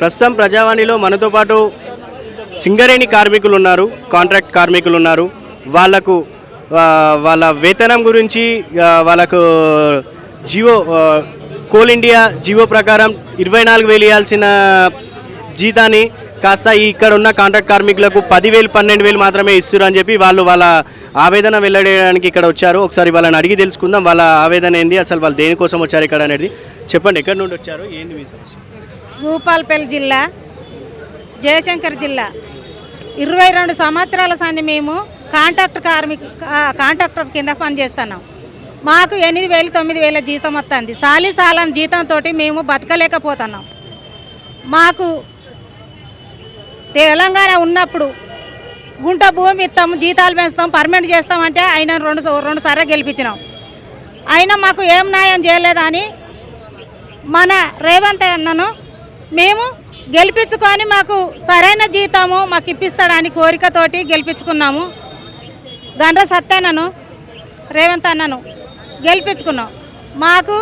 ప్రస్తుతం ప్రజావాణిలో మనతో పాటు సింగరేణి కార్మికులు ఉన్నారు కాంట్రాక్ట్ కార్మికులు ఉన్నారు వాళ్ళకు వాళ్ళ వేతనం గురించి వాళ్ళకు జియో కోల్ ఇండియా జియో ప్రకారం ఇరవై నాలుగు వేలు ఇవ్వాల్సిన జీతాన్ని కాస్త ఇక్కడ ఉన్న కాంట్రాక్ట్ కార్మికులకు పదివేలు పన్నెండు వేలు మాత్రమే ఇస్తారు అని చెప్పి వాళ్ళు వాళ్ళ ఆవేదన వెల్లడేయడానికి ఇక్కడ వచ్చారు. ఒకసారి వాళ్ళని అడిగి తెలుసుకుందాం వాళ్ళ ఆవేదన ఏంది అసలు వాళ్ళు దేనికోసం వచ్చారు ఇక్కడ అనేది. చెప్పండి ఎక్కడి నుండి వచ్చారు ఏంది మీ సమస్య? భూపాలపల్లి జిల్లా జయశంకర్ జిల్లా. ఇరవై రెండు సంవత్సరాల సంది మేము కాంట్రాక్ట్ కార్మిక కాంట్రాక్టర్ కింద పనిచేస్తున్నాం. మాకు ఎనిమిది వేలు తొమ్మిది వేల జీతం వస్తుంది. సాలి సాలని జీతంతో మేము బతకలేకపోతున్నాం. మాకు తెలంగాణ ఉన్నప్పుడు గుంట భూమి ఇస్తాం జీతాలు పెంచుతాం పర్మనెంట్ చేస్తామంటే ఆయన రెండు రెండు సార్లు గెలిపించినాం. అయినా మాకు ఏం న్యాయం చేయలేదని మన రేవంత్ అన్నను మేము గెలిపించుకొని మాకు సరైన జీతము మాకు ఇప్పిస్తాడని కోరికతోటి గెలిపించుకున్నాము. గండ్ర సత్యానను రేవంత్ అన్నను గెలిపించుకున్నాం. మాకు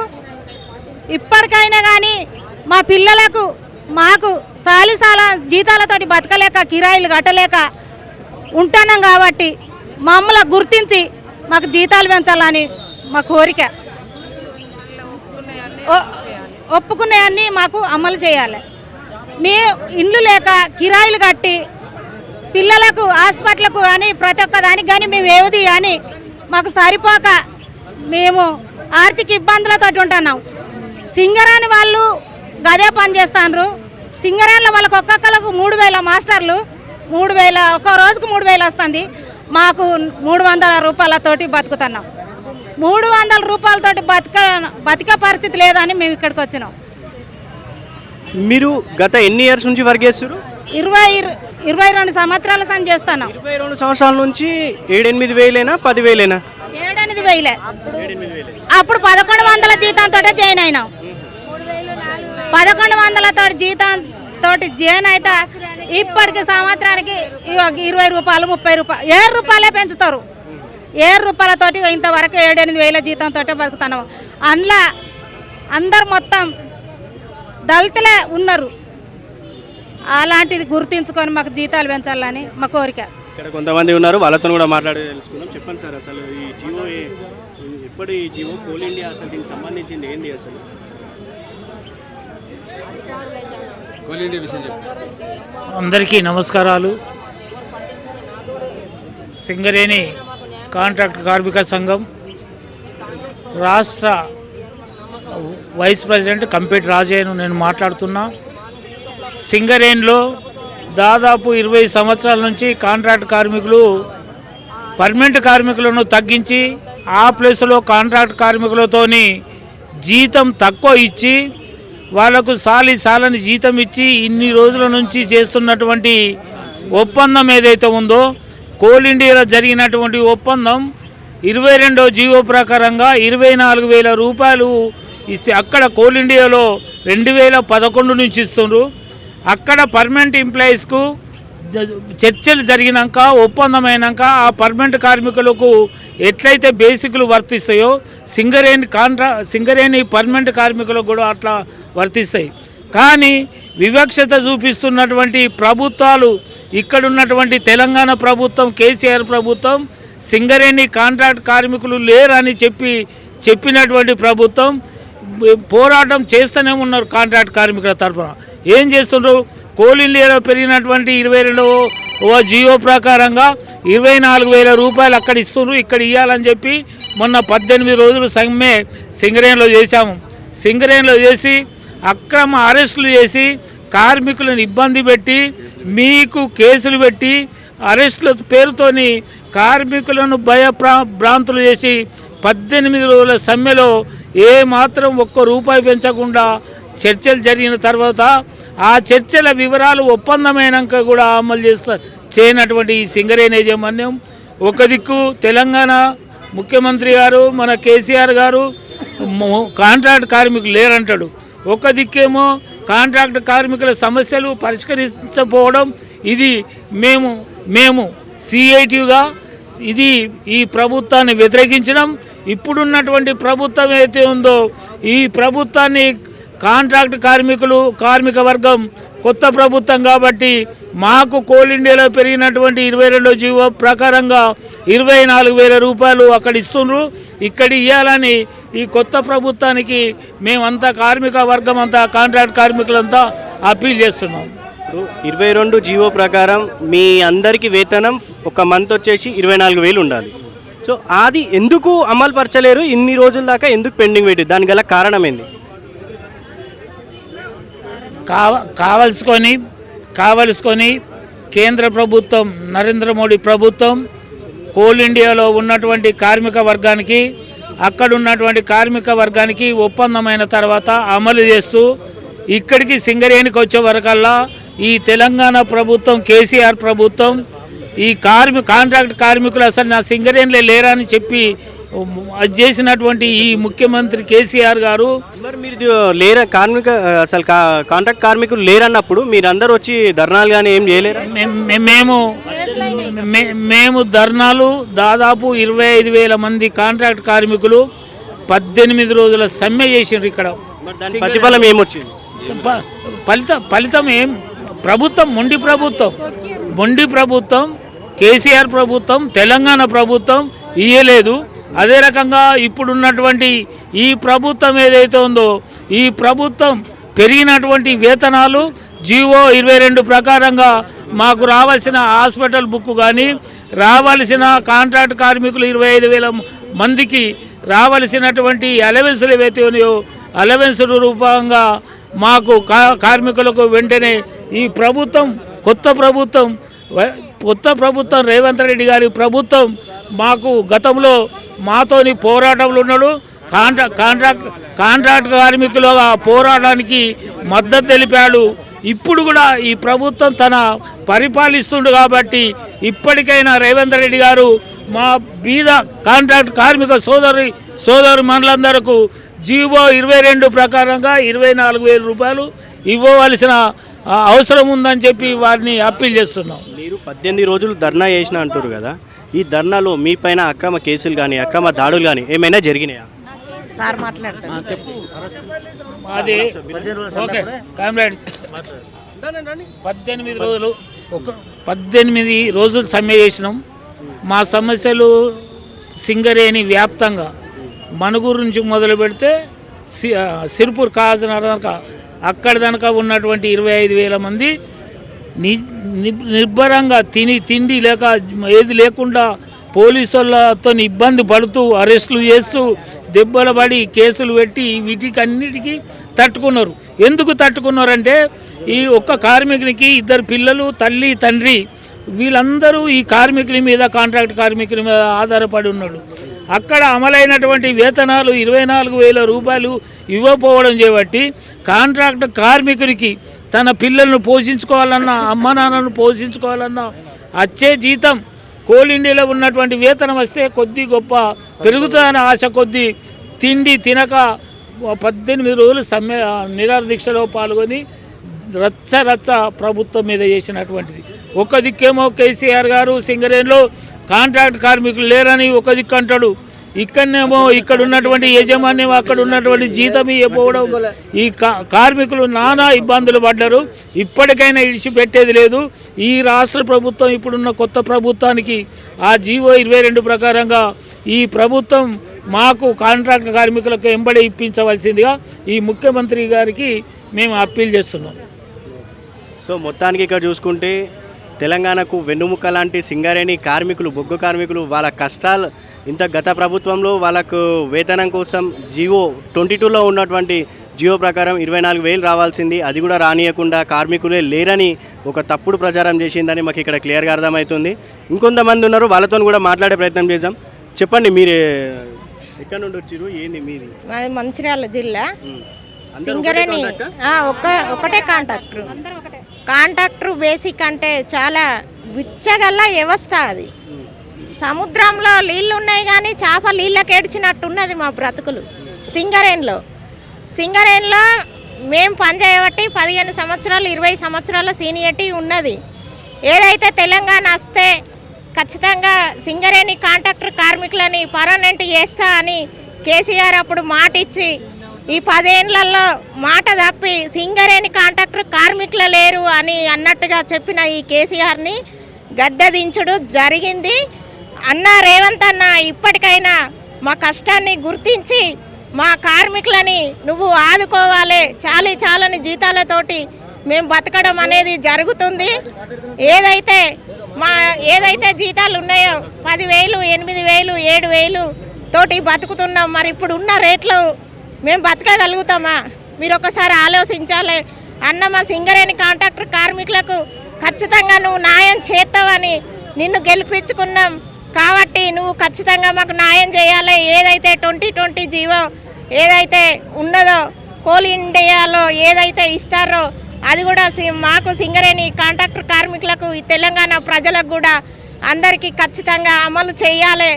ఇప్పటికైనా కానీ మా పిల్లలకు మాకు సాలిసాల జీతాలతోటి బతకలేక కిరాయిలు కట్టలేక ఉంటున్నాం కాబట్టి మమ్మల్ని గుర్తించి మాకు జీతాలు పెంచాలని మా కోరిక. ఒప్పుకునేవన్నీ మాకు అమలు చేయాలి. మీ ఇండ్లు లేక కిరాయిలు కట్టి పిల్లలకు హాస్పిటల్కు కానీ ప్రతి ఒక్క దానికి కానీ మేము ఏది కానీ మాకు సరిపోక మేము ఆర్థిక ఇబ్బందులతో ఉంటున్నాం. సింగరాని వాళ్ళు గదే పని చేస్తాండ్రు. సింగరాన్లో వాళ్ళకి ఒక్కొక్కలకు మూడు వేల మాస్టర్లు మూడు వేల ఒక్క రోజుకు మూడు వేలు వస్తుంది. మాకు మూడు వందల రూపాయలతోటి బతుకుతున్నాం. మూడు వందల రూపాయలతోటి బతక బతికే పరిస్థితి లేదని మేము ఇక్కడికి వచ్చినాం. మీరు గత ఎన్ని ఇయర్స్ నుంచి వర్క్ చేస్తారు ఇరవై ఇర- ఇరవై రెండు సంవత్సరాల సంది చేస్తున్నాం. ఇరవై రెండు సంవత్సరాల నుంచి ఏడెనిమిది వేలేనా పదివేలేనా? ఏడెనిమిది వేలే. ఏడెనిమిది వేలే. అప్పుడు పదకొండు వందల జీతంతో జాయిన్ అయినాం. పదకొండు వందలతో జీతం తోటి జాయిన్ అయితే ఇప్పటికి సంవత్సరానికి ఇరవై రూపాయలు ముప్పై రూపాయలు ఏడు రూపాయలే పెంచుతారు. ఏడు రూపాయలతోటి ఇంతవరకు ఏడెనిమిది వేల జీతంతో బతుకుతున్నాం. అందులో అందరు మొత్తం దళితులే ఉన్నారు. అలాంటిది గుర్తించుకొని మాకు జీతాలు పెంచాలని మా కోరిక. ఇక్కడ కొంతమంది ఉన్నారు వాళ్ళతో కూడా మాట్లాడి తెలుసుకుందాం. చెప్పండి సార్ అసలు ఈ జియో ఏ- ఎప్పుడు ఈ జియో కోల్ ఇండియా అసలు దీనికి సంబంధించింది ఏంటి అసలు? అందరికీ నమస్కారాలు. సింగరేణి కాంట్రాక్ట్ కార్మిక సంఘం రాష్ట్ర వైస్ ప్రెసిడెంట్ కంపేటి రాజయ్యను నేను మాట్లాడుతున్నా. సింగరేణిలో దాదాపు ఇరవై సంవత్సరాల నుంచి కాంట్రాక్ట్ కార్మికులు పర్మనెంట్ కార్మికులను తగ్గించి ఆ ప్లేస్లో కాంట్రాక్ట్ కార్మికులతోని జీతం తక్కువ ఇచ్చి వాళ్ళకు సాలి సాలని జీతం ఇచ్చి ఇన్ని రోజుల నుంచి చేస్తున్నటువంటి ఒప్పందం ఏదైతే ఉందో కోల్ ఇండియాలో జరిగినటువంటి ఒప్పందం ఇరవై రెండో జీవో ప్రకారంగా ఇరవై నాలుగు వేల రూపాయలు ఇస్తే అక్కడ కోల్ ఇండియాలో రెండు వేల పదకొండు నుంచి ఇస్తుండ్రు. అక్కడ పర్మనెంట్ ఎంప్లాయీస్కు చర్చలు జరిగినాక ఒప్పందమైనాక ఆ పర్మనెంట్ కార్మికులకు ఎట్లయితే బేసిక్లు వర్తిస్తాయో సింగరేణి కాంట్రా సింగరేణి పర్మనెంట్ కార్మికులకు కూడా అట్లా వర్తిస్తాయి. కానీ వివక్షత చూపిస్తున్నటువంటి ప్రభుత్వాలు ఇక్కడున్నటువంటి తెలంగాణ ప్రభుత్వం కేసీఆర్ ప్రభుత్వం సింగరేణి కాంట్రాక్ట్ కార్మికులు లేరని చెప్పి చెప్పినటువంటి ప్రభుత్వం పోరాటం చేస్తూనే ఉన్నారు కాంట్రాక్ట్ కార్మికుల తరఫున ఏం చేస్తుండ్రు? కోల్ ఇండియాలో పెరిగినటువంటి ఇరవై రెండు ఓ జియో ప్రకారంగా ఇరవై నాలుగు వేల రూపాయలు అక్కడ ఇస్తుండ్రు ఇక్కడ ఇవ్వాలని చెప్పి మొన్న పద్దెనిమిది రోజులు సమ్మె సింగరేణిలో చేశాము. సింగరేణిలో చేసి అక్రమ అరెస్టులు చేసి కార్మికులను ఇబ్బంది పెట్టి మీకు కేసులు పెట్టి అరెస్టుల పేరుతోని కార్మికులను భయ భ్రాంతులు చేసి పద్దెనిమిది రోజుల సమ్మెలో ఏ మాత్రం ఒక్క రూపాయి పెంచకుండా చర్చలు జరిగిన తర్వాత ఆ చర్చల వివరాలు ఒప్పందమైనాక కూడా అమలు చేస్తా చేయనటువంటి ఈ సింగరేణి యాజమాన్యం. ఒక దిక్కు తెలంగాణ ముఖ్యమంత్రి గారు మన కేసీఆర్ గారు కాంట్రాక్ట్ కార్మికులు లేరంటాడు. ఒక దిక్కేమో కాంట్రాక్ట్ కార్మికుల సమస్యలు పరిష్కరించకపోవడం ఇది మేము మేము సిఐటిగా ఇది ఈ ప్రభుత్వాన్ని వ్యతిరేకించడం. ఇప్పుడున్నటువంటి ప్రభుత్వం ఏదైతే ఉందో ఈ ప్రభుత్వాన్ని కాంట్రాక్ట్ కార్మికులు కార్మిక వర్గం కొత్త ప్రభుత్వం కాబట్టి మాకు కోల్ ఇండియాలో పెరిగినటువంటి ఇరవై రెండో జీవో ప్రకారంగా ఇరవై నాలుగు వేల రూపాయలు అక్కడ ఇస్తుండ్రు. ఇక్కడ ఇవ్వాలని ఈ కొత్త ప్రభుత్వానికి మేమంతా కార్మిక వర్గం అంతా కాంట్రాక్ట్ కార్మికులంతా అప్పీల్ చేస్తున్నాం. ఇరవై రెండు జీవో ప్రకారం మీ అందరికీ వేతనం ఒక మంత్ వచ్చేసి ఇరవై నాలుగు వేలు ఉండాలి. సో అది ఎందుకు అమలు పరచలేరు? ఇన్ని రోజుల దాకా ఎందుకు పెండింగ్ పెట్టి దాని గల కారణం ఏంది? కావ కావలసుకొని కావలసుకొని కేంద్ర ప్రభుత్వం నరేంద్ర మోడీ ప్రభుత్వం కోల్ ఇండియాలో ఉన్నటువంటి కార్మిక వర్గానికి అక్కడ ఉన్నటువంటి కార్మిక వర్గానికి ఒప్పందమైన తర్వాత అమలు చేస్తూ ఇక్కడికి సింగరేణికి వచ్చే వరకల్లా ఈ తెలంగాణ ప్రభుత్వం కేసీఆర్ ప్రభుత్వం ఈ కార్మి కాంట్రాక్ట్ కార్మికులు అసలు నా సింగరేణిలో లేరని చెప్పి చేసినటువంటి ఈ ముఖ్యమంత్రి కేసీఆర్ గారు మరి మీరు ఇది లేరా కార్మిక అసలు కాంట్రాక్ట్ కార్మికులు లేరన్నప్పుడు మీరందరూ వచ్చి ధర్నాలు కానీ ఏం చేయలేరా? మేము మేము ధర్నాలు దాదాపు ఇరవై ఐదు వేల మంది కాంట్రాక్ట్ కార్మికులు పద్దెనిమిది రోజుల సమ్మె చేసిండ్రు ఇక్కడ. ప్రతిఫలం ఏమొచ్చింది? ఫలిత ఫలితం ఏం? ప్రభుత్వం మొండి ప్రభుత్వం. మొండి ప్రభుత్వం కేసీఆర్ ప్రభుత్వం తెలంగాణ ప్రభుత్వం ఇయ్యలేదు. అదే రకంగా ఇప్పుడున్నటువంటి ఈ ప్రభుత్వం ఏదైతే ఉందో ఈ ప్రభుత్వం పెరిగినటువంటి వేతనాలు జీవో ఇరవై రెండు ప్రకారంగా మాకు రావాల్సిన హాస్పిటల్ బుక్ కానీ రావాల్సిన కాంట్రాక్ట్ కార్మికులు ఇరవై ఐదు వేల మందికి రావలసినటువంటి అలవెన్సులు ఏవైతే ఉన్నాయో అలవెన్సుల రూపంగా మాకు కా కార్మికులకు వెంటనే ఈ ప్రభుత్వం కొత్త ప్రభుత్వం కొత్త ప్రభుత్వం రేవంత్ రెడ్డి గారి ప్రభుత్వం మాకు గతంలో మాతోని పోరాటంలో ఉన్నాడు. కాంట్రా కాంట్రాక్ట్ కాంట్రాక్ట్ కార్మికుల పోరాటానికి మద్దతు తెలిపాడు. ఇప్పుడు కూడా ఈ ప్రభుత్వం తన పరిపాలిస్తుండు కాబట్టి ఇప్పటికైనా రేవంత్ రెడ్డి గారు మా బీద కాంట్రాక్ట్ కార్మిక సోదరి సోదరు మనులందరకు జీవో ఇరవై రెండు ప్రకారంగా ఇరవై నాలుగు వేల రూపాయలు ఇవ్వవలసిన అవసరం ఉందని చెప్పి వారిని అప్పీల్ చేస్తున్నాం. మీరు పద్దెనిమిది రోజులు ధర్నా చేసిన అంటారు కదా. ఈ ధర్నాలో మీ పైన అక్రమ కేసులు కానీ అక్రమ దాడులు కానీ ఏమైనా జరిగినాయా? Sir okay comrades. పద్దెనిమిది రోజులు ఒక పద్దెనిమిది రోజులు సమ్మె చేసినాం. మా సమస్యలు సింగరేణి వ్యాప్తంగా. మనుగురు నుంచి మొదలు పెడితే సిర్పూర్ కాజనగర్ దాకా అక్కడ దాకా ఉన్నటువంటి ఇరవై ఐదు వేల మంది నిర్భరంగా తిని తిండి లేక ఏది లేకుండా పోలీసులతో ఇబ్బంది పడుతూ అరెస్టులు చేస్తూ దెబ్బలు పడి కేసులు పెట్టి వీటికి అన్నిటికీ తట్టుకున్నారు. ఎందుకు తట్టుకున్నారంటే ఈ ఒక్క కార్మికునికి ఇద్దరు పిల్లలు తల్లి తండ్రి వీళ్ళందరూ ఈ కార్మికుల మీద కాంట్రాక్ట్ కార్మికుల మీద ఆధారపడి ఉన్నాడు. అక్కడ అమలైనటువంటి వేతనాలు ఇరవై నాలుగు వేల రూపాయలు ఇవ్వకపోవడం చేపట్టి కాంట్రాక్ట్ కార్మికునికి తన పిల్లలను పోషించుకోవాలన్నా అమ్మ నాన్నను పోషించుకోవాలన్నా వచ్చే జీతం కోల్ ఇండియాలో ఉన్నటువంటి వేతనం వస్తే కొద్ది గొప్ప పెరుగుతుందనే ఆశ కొద్దీ తిండి తినక పద్దెనిమిది రోజులు సమ్మె నిరదీక్షలో పాల్గొని రచ్చ రచ్చ ప్రభుత్వం మీద చేసినటువంటిది. ఒక దిక్కేమో కేసీఆర్ గారు సింగరేణిలో కాంట్రాక్ట్ కార్మికులు లేరని ఒక దిక్కు అంటాడు. ఇక్కడనేమో ఇక్కడ ఉన్నటువంటి యజమాన్యం అక్కడ ఉన్నటువంటి జీతం ఇవ్వకపోవడం ఈ కా- కార్మికులు నానా ఇబ్బందులు పడ్డారు. ఇప్పటికైనా ఇడిచిపెట్టేది లేదు. ఈ రాష్ట్ర ప్రభుత్వం ఇప్పుడున్న కొత్త ప్రభుత్వానికి ఆ జీవో ఇరవై రెండు ప్రకారంగా ఈ ప్రభుత్వం మాకు కాంట్రాక్ట్ కార్మికులకు ఎంబడి ఇప్పించవలసిందిగా ఈ ముఖ్యమంత్రి గారికి మేము అప్పీల్ చేస్తున్నాం. సో మొత్తానికి ఇక్కడ చూసుకుంటే తెలంగాణకు వెన్నుముక్క లాంటి సింగరేణి కార్మికులు బొగ్గు కార్మికులు వాళ్ళ కష్టాలు ఇంత గత ప్రభుత్వంలో వాళ్ళకు వేతనం కోసం జియో ట్వంటీ టూలో ఉన్నటువంటి జియో ప్రకారం ఇరవై నాలుగు వేలు రావాల్సింది. అది కూడా రానియకుండా కార్మికులే లేరని ఒక తప్పుడు ప్రచారం చేసిందని మాకు ఇక్కడ క్లియర్గా అర్థమవుతుంది. ఇంకొంతమంది ఉన్నారు వాళ్ళతో కూడా మాట్లాడే ప్రయత్నం చేద్దాం. చెప్పండి మీరు ఎక్కడ నుండి వచ్చిరు ఏంది మీది? మాది మంచిర్యాల జిల్లా. సింగరేణి. ఒక్క ఒకటే కాంట్రాక్టర్ కాంట్రాక్టర్ బేసిక్ అంటే చాలా బిచ్చగల్ల వ్యవస్థ అది. సముద్రంలో నీళ్ళు ఉన్నాయి కానీ చేప నీళ్ళకి ఏడ్చినట్టున్నది మా బ్రతుకులు. సింగరేణిలో. సింగరేన్లో మేము పనిచేయబట్టి పదిహేను సంవత్సరాలు ఇరవై సంవత్సరాల సీనియర్టీ ఉన్నది. ఏదైతే తెలంగాణ వస్తే ఖచ్చితంగా సింగరేణి కాంట్రాక్టర్ కార్మికులని పర్మనెంట్ చేస్తా అని కేసీఆర్ అప్పుడు మాట ఇచ్చి ఈ పదేళ్ళలో మాట తప్పి సింగరేణి కాంట్రాక్టర్ కార్మికులు లేరు అని అన్నట్టుగా చెప్పిన ఈ కేసీఆర్ని గద్దె దించుడు జరిగింది. అన్న రేవంత్ అన్న ఇప్పటికైనా మా కష్టాన్ని గుర్తించి మా కార్మికులని నువ్వు ఆదుకోవాలి చాలీ చాలని జీతాలతోటి మేము బతకడం అనేది జరుగుతుంది. ఏదైతే మా ఏదైతే జీతాలు ఉన్నాయో పదివేలు ఎనిమిది వేలు ఏడు వేలు తోటి బతుకుతున్నాం. మరి ఇప్పుడు ఉన్న రేట్లు మేము బతకగలుగుతామా? మీరు ఒకసారి ఆలోచించాలి. అన్న మా సింగరేణి కాంట్రాక్టర్ కార్మికులకు ఖచ్చితంగా నువ్వు న్యాయం చేస్తావని నిన్ను గెలిపించుకున్నాం కాబట్టి నువ్వు ఖచ్చితంగా మాకు న్యాయం చేయాలి. ఏదైతే ట్వంటీ ట్వంటీ జీవో ఏదైతే ఉన్నదో కోల్ ఇండియాలో ఏదైతే ఇస్తారో అది కూడా మాకు సింగరేణి కాంట్రాక్టర్ కార్మికులకు ఈ తెలంగాణ ప్రజలకు కూడా అందరికీ ఖచ్చితంగా అమలు చేయాలి.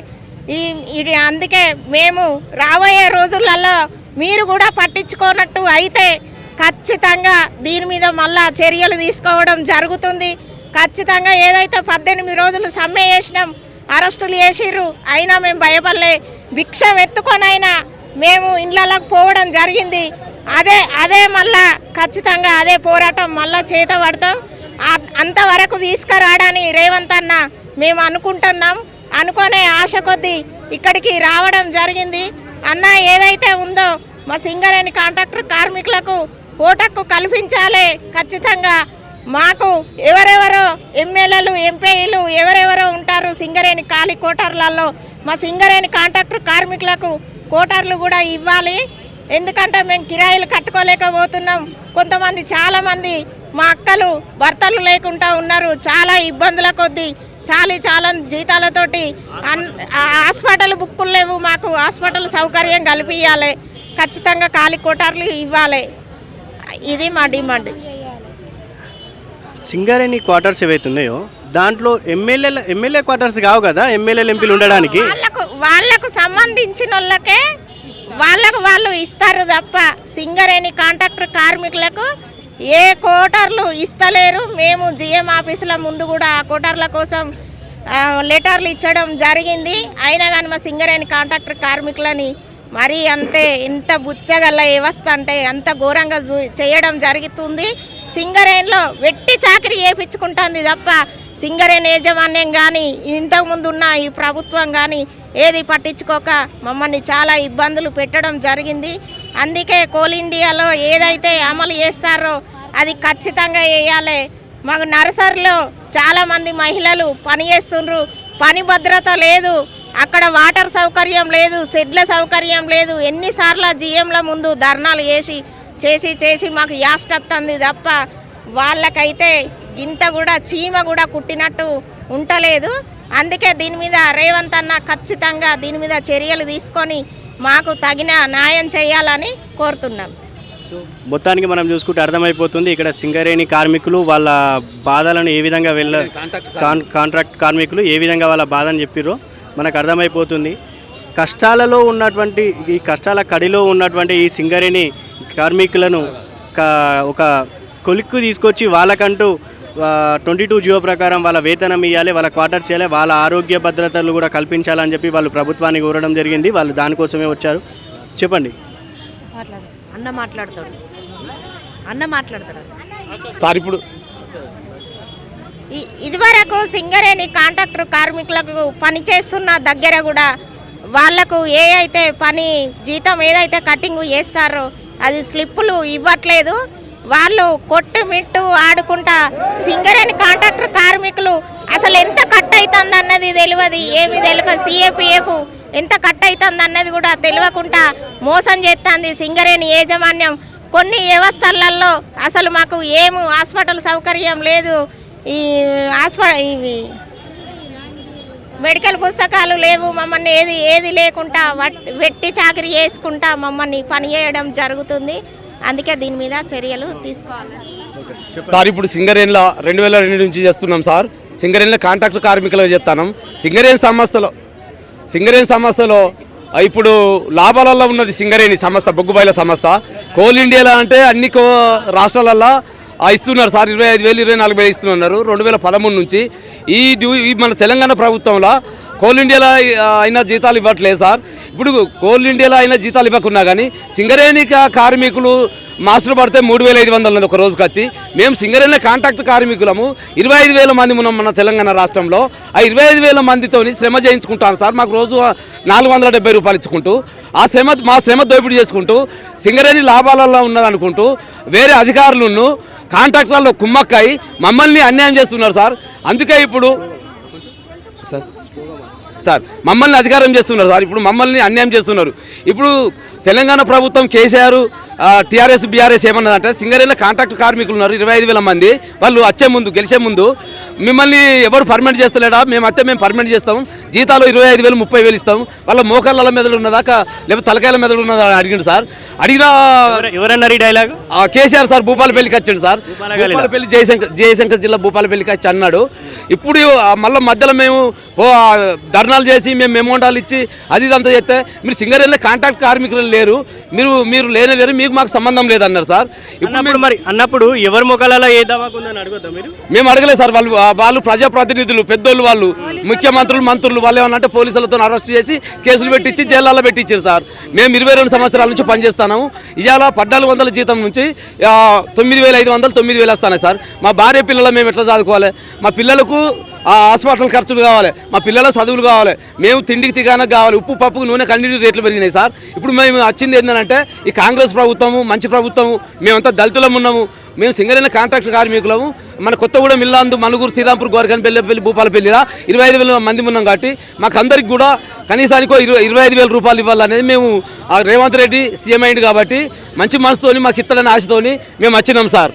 ఈ ఇది అందుకే మేము రాబోయే రోజులలో మీరు కూడా పట్టించుకోనట్టు అయితే ఖచ్చితంగా దీని మీద మళ్ళా చర్యలు తీసుకోవడం జరుగుతుంది. ఖచ్చితంగా ఏదైతే పద్దెనిమిది రోజులు సమ్మె చేసినాం అరెస్టులు చేసిర్రు అయినా మేము భయపడలే. భిక్ష ఎత్తుకొనైనా మేము ఇండ్లలోకి పోవడం జరిగింది. అదే అదే మళ్ళా ఖచ్చితంగా అదే పోరాటం మళ్ళా చేత పడతాం. అంతవరకు తీసుకురాడని రేవంత్ అన్న మేము అనుకుంటున్నాం. అనుకునే ఆశ కొద్దీ ఇక్కడికి రావడం జరిగింది. అన్న ఏదైతే ఉందో మా సింగరేణి కాంట్రాక్టర్ కార్మికులకు ఓటక్కు కల్పించాలి. ఖచ్చితంగా మాకు ఎవరెవరో ఎమ్మెల్యేలు ఎంపీలు ఎవరెవరో ఉంటారు సింగరేణి ఖాళీ కోటర్లలో. మా సింగరేణి కాంట్రాక్టర్ కార్మికులకు కోటర్లు కూడా ఇవ్వాలి. ఎందుకంటే మేము కిరాయిలు కట్టుకోలేకపోతున్నాం. కొంతమంది చాలామంది మా అక్కలు భర్తలు లేకుండా ఉన్నారు. చాలా ఇబ్బందుల కొద్దీ చాలా చాలా జీతాలతోటి హాస్పిటల్ బుక్కులు లేవు మాకు హాస్పిటల్ సౌకర్యం కల్పించాలి ఖచ్చితంగా ఖాళీ కోటార్లు ఇవ్వాలి. ఇది మా డిమాండ్. సింగరేణి క్వార్టర్స్ ఏవైతే ఉన్నాయో దాంట్లో ఎమ్మెల్యేల ఎమ్మెల్యే క్వార్టర్స్ కావు కదా ఎమ్మెల్యేలు ఎంపీలు ఉండడానికి? వాళ్ళకు వాళ్ళకు సంబంధించిన వాళ్ళకే వాళ్ళకు వాళ్ళు ఇస్తారు తప్ప సింగరేణి కాంట్రాక్టర్ కార్మికులకు ఏ కోటర్లు ఇస్తలేరు. మేము జిఎం ఆఫీసుల ముందు కూడా ఆ కోటర్ల కోసం లెటర్లు ఇచ్చడం జరిగింది. అయినా కానీ మా సింగరేణి కాంట్రాక్టర్ కార్మికులని మరీ అంతే ఇంత బుచ్చగల వ్యవస్థ అంటే అంత ఘోరంగా చేయడం జరుగుతుంది. సింగరేణిలో వెట్టి చాకరీ చేయించుకుంటుంది తప్ప సింగరేణి యాజమాన్యం కానీ ఇంతకుముందు ఉన్న ఈ ప్రభుత్వం కానీ ఏది పట్టించుకోక మమ్మల్ని చాలా ఇబ్బందులు పెట్టడం జరిగింది. అందుకే కోల్ ఇండియాలో ఏదైతే అమలు చేస్తారో అది ఖచ్చితంగా వేయాలి. మాకు నర్సరీలో చాలామంది మహిళలు పని చేస్తుండ్రు. పని భద్రత లేదు. అక్కడ వాటర్ సౌకర్యం లేదు. షెడ్ల సౌకర్యం లేదు. ఎన్నిసార్లు జిఎంల ముందు ధర్నాలు చేసి చేసి చేసి మాకు యాస్టత్తంది తప్ప వాళ్ళకైతే గింత కూడా చీమ కూడా కుట్టినట్టు ఉంటలేదు. అందుకే దీని మీద రేవంత్ అన్న ఖచ్చితంగా దీని మీద చర్యలు తీసుకొని మాకు తగిన న్యాయం చేయాలని కోరుతున్నాం. మొత్తానికి మనం చూసుకుంటే అర్థమైపోతుంది. ఇక్కడ సింగరేణి కార్మికులు వాళ్ళ బాధలను ఏ విధంగా వెళ్ళ కాన్- కాంట్రాక్ట్ కార్మికులు ఏ విధంగా వాళ్ళ బాధని చెప్పిర్రో మనకు అర్థమైపోతుంది. కష్టాలలో ఉన్నటువంటి ఈ కష్టాల కడిలో ఉన్నటువంటి ఈ సింగరేణి కార్మికులను క- ఒక కొలిక్కు తీసుకొచ్చి వాళ్ళకంటూ ట్వంటీ టూ జియో ప్రకారం వాళ్ళ వేతనం ఇవ్వాలి వాళ్ళ క్వార్టర్స్ ఇవ్వాలి వాళ్ళ ఆరోగ్య భద్రతలు కూడా కల్పించాలని చెప్పి వాళ్ళు ప్రభుత్వాన్ని కోరడం జరిగింది. వాళ్ళు దానికోసమే వచ్చారు. చెప్పండి. అన్న మాట్లాడతాడు. అన్న మాట్లాడతాడు. సార్ ఇప్పుడు ఇదివరకు సింగరేణి కాంట్రాక్టర్ కార్మికులకు పని చేస్తున్న దగ్గర కూడా వాళ్ళకు ఏ అయితే పని జీతం ఏదైతే కటింగ్ చేస్తారో అది స్లిప్పులు ఇవ్వట్లేదు. వాళ్ళు కొట్టు మిట్టు ఆడుకుంటా సింగరేణి కాంట్రాక్టర్ కార్మికులు అసలు ఎంత కట్ అవుతుంది అన్నది తెలియదు. ఏమి తెలియక సిఏపిఎఫ్ ఎంత కట్ అవుతుంది అన్నది కూడా తెలియకుండా మోసం చేస్తుంది సింగరేణి యాజమాన్యం. కొన్ని వ్యవస్థలలో అసలు మాకు ఏము హాస్పిటల్ సౌకర్యం లేదు. ఈ హాస్ప ఇవి మెడికల్ పుస్తకాలు లేవు మమ్మల్ని ఏది ఏది లేకుండా వెట్టి చాకరీ చేసుకుంటా మమ్మల్ని పని చేయడం జరుగుతుంది. అందుకే దీని మీద చర్యలు తీసుకోవాలి. సార్ ఇప్పుడు సింగరేణిలో రెండు వేల రెండు నుంచి చేస్తున్నాం సార్. సింగరేణిలో కాంట్రాక్టు కార్మికులుగా చేస్తున్నాం. సింగరేణి సంస్థలో సింగరేణి సంస్థలో ఇప్పుడు లాభాలలో ఉన్నది సింగరేణి సంస్థ బొగ్గుబాయిల సంస్థ. కోల్ ఇండియాలో అంటే అన్ని కో రాష్ట్రాలల్లో ఇస్తున్నారు సార్ ఇరవై ఐదు వేలు ఇరవై నాలుగు వేలు ఇస్తున్నారు రెండు వేల పదమూడు నుంచి. ఈ మన తెలంగాణ ప్రభుత్వంలో కోల్ ఇండియాలో అయినా జీతాలు ఇవ్వట్లేదు సార్. ఇప్పుడు కోల్ ఇండియాలో అయినా జీతాలు ఇవ్వకున్నా కానీ సింగరేణి కార్మికులు మాస్టర్ పడితే మూడు వేల ఐదు వందలు ఉంది ఒక రోజుకి వచ్చి. మేము సింగరేణి కాంట్రాక్ట్ కార్మికులము. ఇరవై ఐదు వేల మంది ఉన్నాం మన తెలంగాణ రాష్ట్రంలో. ఆ ఇరవై ఐదు వేల మందితోని శ్రమ చేయించుకుంటాం సార్. మాకు రోజు నాలుగు వందల డెబ్బై రూపాయలు ఇచ్చుకుంటూ ఆ శ్రమ మా శ్రమ దోపిడీ చేసుకుంటూ సింగరేణి లాభాలలో ఉన్నదనుకుంటూ వేరే అధికారులను కాంట్రాక్టర్లో కుమ్మక్కాయి మమ్మల్ని అన్యాయం చేస్తున్నారు సార్. అందుకే ఇప్పుడు సార్ మమ్మల్ని అధికారం చేస్తున్నారు సార్. ఇప్పుడు మమ్మల్ని అన్యాయం చేస్తున్నారు. ఇప్పుడు తెలంగాణ ప్రభుత్వం కేసీఆర్ టీఆర్ఎస్ బీఆర్ఎస్ ఏమన్నదంటే సింగరేళ్ళ కాంట్రాక్ట్ కార్మికులు ఉన్నారు ఇరవై ఐదు వేల మంది. వాళ్ళు వచ్చే ముందు గెలిచే ముందు మిమ్మల్ని ఎవరు పర్మనెంట్ చేస్తలేడా? మేము అత్తే మేము పర్మనెంట్ చేస్తాం. జీతాలు ఇరవై ఐదు వేలు ముప్పై వేలు ఇస్తాం. వాళ్ళ మోకాళ్ళ మెదడు ఉన్నదాకా లేకపోతే తలకాయల మెదడు ఉన్నదా అని అడిగిండు సార్. అడిగిన ఎవరు- ఎవరన్నారు ఈ డైలాగ్ కేసీఆర్ సార్ భూపాలపల్లికి వచ్చాడు సార్. భూపాలపల్లి జయశంకర్ జయశంకర్ జిల్లా భూపాలపల్లికి వచ్చి అన్నాడు. ఇప్పుడు మళ్ళీ మధ్యలో మేము ధర్నాలు చేసి మేము మెమోండాలు ఇచ్చి అది ఇదంతా చేస్తే మీరు సింగరేళ్ళ కాంట్రాక్ట్ కార్మికులు లేరు. మీరు మీరు లేనే లేరు. మీకు మాకు సంబంధం లేదన్నారు సార్. ఇప్పుడు మరి అన్నప్పుడు ఎవరి ముఖాలలో ఏ దవాకుందని అడగొద్దా మీరు? మేము అడగలేదు సార్. వాళ్ళు వాళ్ళు ప్రజాప్రతినిధులు పెద్దోళ్ళు వాళ్ళు ముఖ్యమంత్రులు మంత్రులు వాళ్ళు ఏమన్నంటే పోలీసులతో అరెస్ట్ చేసి కేసులు పెట్టించి జైళ్ళలో పెట్టించారు సార్. మేము ఇరవై రెండు సంవత్సరాల నుంచి పనిచేస్తాము ఇవాళ పద్నాలుగు వందల జీతం నుంచి తొమ్మిది వేల ఐదు వందలు తొమ్మిది వేలు వస్తున్నాయి సార్. మా భార్య పిల్లలు మేము ఎట్లా చదువుకోవాలి? మా పిల్లలకు ఆ హాస్పిటల్ ఖర్చులు కావాలి మా పిల్లల చదువులు కావాలి మేము తిండికి తిగానకు కావాలి ఉప్పు పప్పుకు నూనె కన్నీటి రేట్లు పెరిగినాయి సార్. ఇప్పుడు మేము వచ్చింది ఏంటంటే ఈ కాంగ్రెస్ ప్రభుత్వము మంచి ప్రభుత్వము మేమంతా దళితులం ఉన్నాము మేము సింగరేణ కాంట్రాక్ట్ కార్మికులము మన కొత్తగూడెం ఇల్లాందు మనుగురు శ్రీరాంపూర్ గోరకన్పల్లి పెళ్ళి భూపాలపల్లిలా ఇరవై ఐదు వేల మంది ఉన్నాం కాబట్టి మాకు అందరికి కూడా కనీసానికి ఇరవై ఇరవై ఐదు వేల రూపాయలు ఇవ్వాలనేది మేము రేవంత్ రెడ్డి సీఎం అయింది కాబట్టి మంచి మనసుతోని మాకు ఇత్తడని ఆశతోని మేము వచ్చినాం సార్.